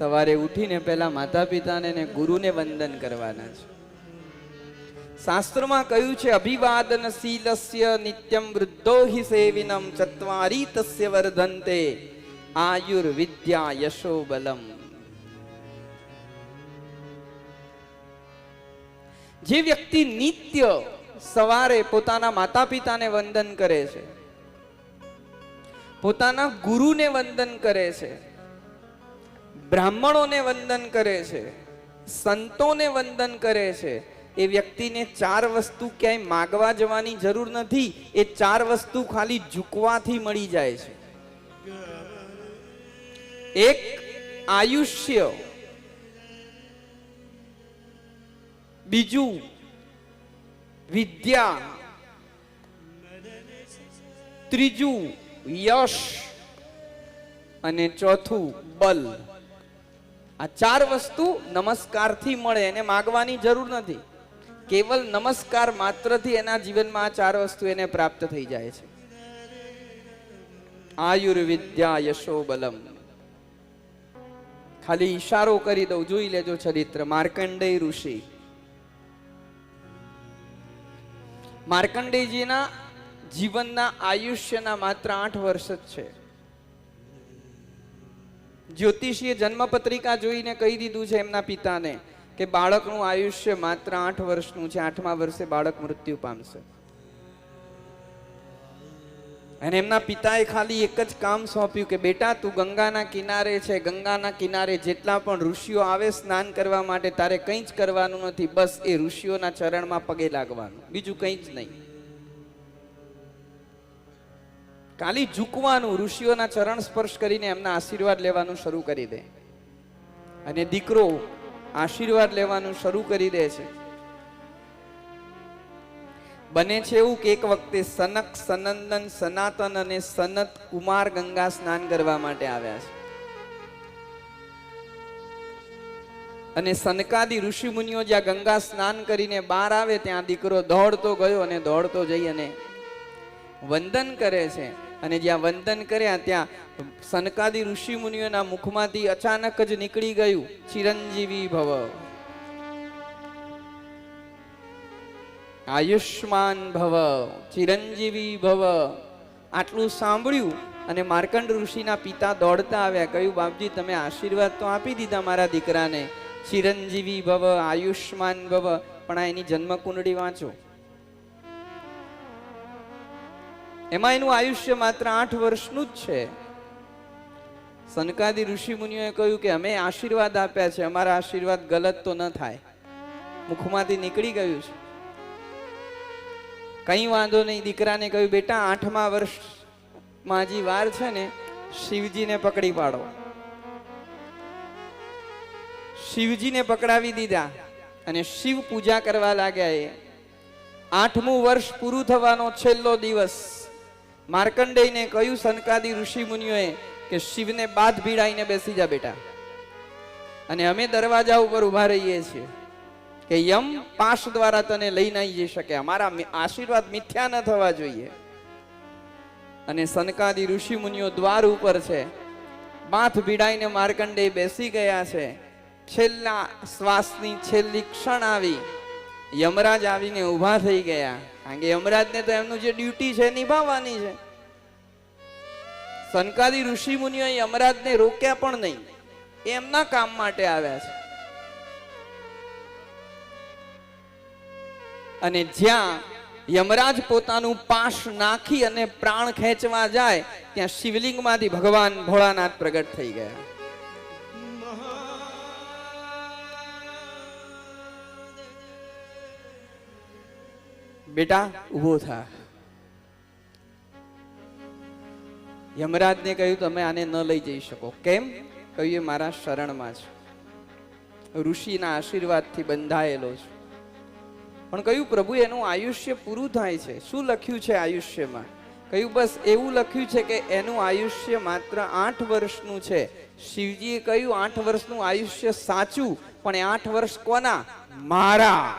સવારે ઉઠીને પહેલા માતા પિતાને ને ગુરુને વંદન કરવાના છે. શાસ્ત્રમાં કહ્યું છે, અભિવાદન શીલસ્ય નિત્યમ વૃદ્ધો હિ સેવિનમ ચત્વારી તસ્ય વર્ધંતે આયુર્વિદ્યા યશો બલમ. જે વ્યક્તિ નિત્ય સવારે પોતાના માતા પિતાને વંદન કરે છે, પોતાના ગુરુને વંદન કરે છે બ્રાહ્મણોને વંદન કરે છે, સંતોને વંદન કરે છે, એ વ્યક્તિને ચાર વસ્તુ ક્યાંય માગવા જવાની જરૂર નથી, એ ચાર વસ્તુ ખાલી ઝૂકવાથી મળી જાય છે. એક, આયુષ્ય. બીજું, વિદ્યા. ત્રીજું, યશ. અને ચોથું, બલ. આ ચાર વસ્તુ નમસ્કારથી મળે, એને માગવાની જરૂર નથી. કેવલ નમસ્કાર માત્રથી એના જીવનમાં આ ચાર વસ્તુ એને પ્રાપ્ત થઈ જાય છે. આયુર્વિદ્યા યશો બલમ. ખાલી ઈશારો કરી દઉં, જોઈ લેજો ચરિત્ર. માર્કંડેય ઋષિ. માર્કંડેયજીના જીવનના આયુષ્યના માત્ર આઠ વર્ષ જ છે. જ્યોતિષીએ જન્મપત્રિકા જોઈને કહી દીધું છે એમના પિતાને કે બાળકનું આયુષ્ય માત્ર આઠ વર્ષનું છે, આઠમા વર્ષે બાળક મૃત્યુ પામશે. અને એમના પિતાએ ખાલી એક જ કામ સોંપ્યું કે, બેટા, તું ગંગાના કિનારે છે, ગંગાના કિનારે જેટલા પણ ઋષિઓ આવે સ્નાન કરવા માટે, તારે કંઈ જ કરવાનું નથી, બસ એ ઋષિઓના ચરણમાં પગે લાગવાનું, બીજું કંઈ જ નહીં. ખાલી ઝૂકવાનું, ઋષિઓના ચરણ સ્પર્શ કરીને એમના આશીર્વાદ લેવાનું શરૂ કરી દે. અને દીકરો આશીર્વાદ લેવાનું શરૂ કરી દે છે. બને છે એવું કે એક વખતે સનક, સનંદન, સનાતન અને સનત કુમાર ગંગા સ્નાન કરવા માટે આવ્યા છે. અને સનકાદી ઋષિ મુનિઓ જ્યાં ગંગા સ્નાન કરીને બહાર આવે, ત્યાં દીકરો દોડતો ગયો અને દોડતો જઈ અને વંદન કરે છે. અને જ્યાં વંદન કર્યા, ત્યાં સનકાદી ઋષિ મુનિઓના મુખમાંથી અચાનક જ નીકળી ગયું, ચિરંજીવી ભવ. આયુષ્માન ભવ, ચિરંજીવી ભવ. આટલું સાંભળ્યું અને માર્કંડ ઋષિના પિતા દોડતા આવ્યા, કહ્યું, બાપજી, તમે આશીર્વાદ તો આપી દીધા મારા દીકરાને. ચિરંજીવી ભવ, આયુષ્માન ભવ. પણ આ એની જન્મકુંડળી વાંચો. એમાં એનું આયુષ્ય માત્ર આઠ વર્ષનું જ છે. સનકાદી ઋષિ મુનિઓએ કહ્યું કે અમે આશીર્વાદ આપ્યા છે, અમારા આશીર્વાદ ગલત તો ન થાય. મુખમાંથી નીકળી ગયું છે. કઈ વાંધો નહીં, દીકરાને કહ્યું, બેટા, આઠમા વર્ષમાં હજી વાર છે ને, શિવજીને પકડી પાડો. શિવજીને પકડાવી દીધા અને શિવ પૂજા કરવા લાગ્યા એ. આઠમું વર્ષ પૂરું થવાનો છેલ્લો દિવસ. માર્કંડેયને કહ્યું, સનકાદી ઋષિ મુનિઓએ કે શિવને બાદ ભીડાઈને બેસી જા બેટા. અને અમે દરવાજા ઉપર ઊભા રહીએ છીએ કે યમ પાશ દ્વારા તને લઈ નહીં જઈ શકે. અમારા આશીર્વાદ મિથ્યા ન થવા જોઈએ. અને સનકાદી ઋષિ મુનિઓ દ્વાર ઉપર છે માથ ભીડાઈને માર્કંડેય બેસી ગયા છે. છેલ્લા શ્વાસની છેલ્લી ક્ષણ આવી યમરાજ આવીને ઊભા થઈ ગયા. કારણ કે યમરાજને તો એમનું જે ડ્યુટી છે, નિભાવવાની છે. સનકાદી ઋષિ મુનિઓ યમરાજને રોક્યા પણ નહીં. એમના કામ માટે આવ્યા છે. અને જ્યાં યમરાજ પોતાનું પાશ નાખી અને પ્રાણ ખેંચવા જાય, ત્યાં શિવલિંગમાંથી ભગવાન ભોળાનાથ પ્રગટ થઈ ગયા. બેટા, ઊભો થા. યમરાજને કહ્યું, તમે આને ન લઈ જઈ શકો. કેમ? કહ્યું, એ મારા શરણમાં છે. ઋષિના આશીર્વાદથી બંધાયેલો છે. પણ કહ્યું, પ્રભુ, એનું આયુષ્ય પૂરું થાય છે. શું લખ્યું છે આયુષ્યમાં? કહ્યું, બસ એવું લખ્યું છે કે એનું આયુષ્ય માત્ર આઠ વર્ષનું છે. શિવજીએ કહ્યું, આઠ વર્ષનું આયુષ્ય સાચું, પણ આઠ વર્ષ કોના? મારા.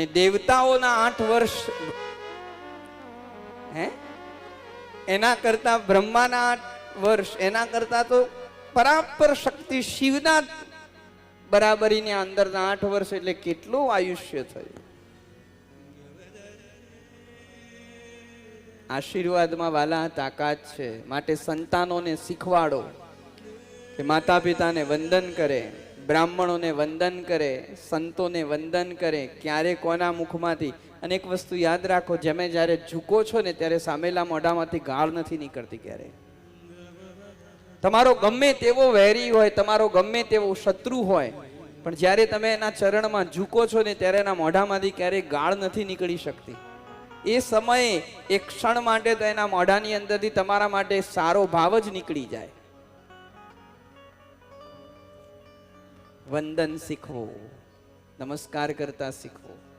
અને દેવતાઓના આઠ વર્ષ હે? એના કરતા બ્રહ્માના આઠ વર્ષ, એના કરતા તો પરાપર શક્તિ શિવના બરાબરીની અંદરના આઠ વર્ષ એટલે કેટલું આયુષ્ય થયું? આશીર્વાદમાં વાલા તાકાત છે. માટે સંતાનોને શીખવાડો કે માતા પિતાને વંદન કરે. બ્રાહ્મણોને વંદન કરે, સંતોને વંદન કરે, ક્યારે કોના મુખમાંથી? અને એક વસ્તુ યાદ રાખો, જેમે જ્યારે ઝૂકો છો ને ત્યારે સામેલા મોઢામાંથી ગાળ નથી નીકળતી ક્યારે. તમારો ગમે તેવો વેરી હોય, તમારો ગમે તેવો શત્રુ હોય, પણ જ્યારે તમે એના ચરણમાં ઝૂકો છો ને ત્યારે એના મોઢામાંથી ક્યારેય ગાળ નથી નીકળી શકતી. એ સમયે, એક ક્ષણ માટે તો એના મોઢાની અંદરથી તમારા માટે સારો ભાવ જ નીકળી જાય. વંદન શીખવો. નમસ્કાર કરતા શીખવો.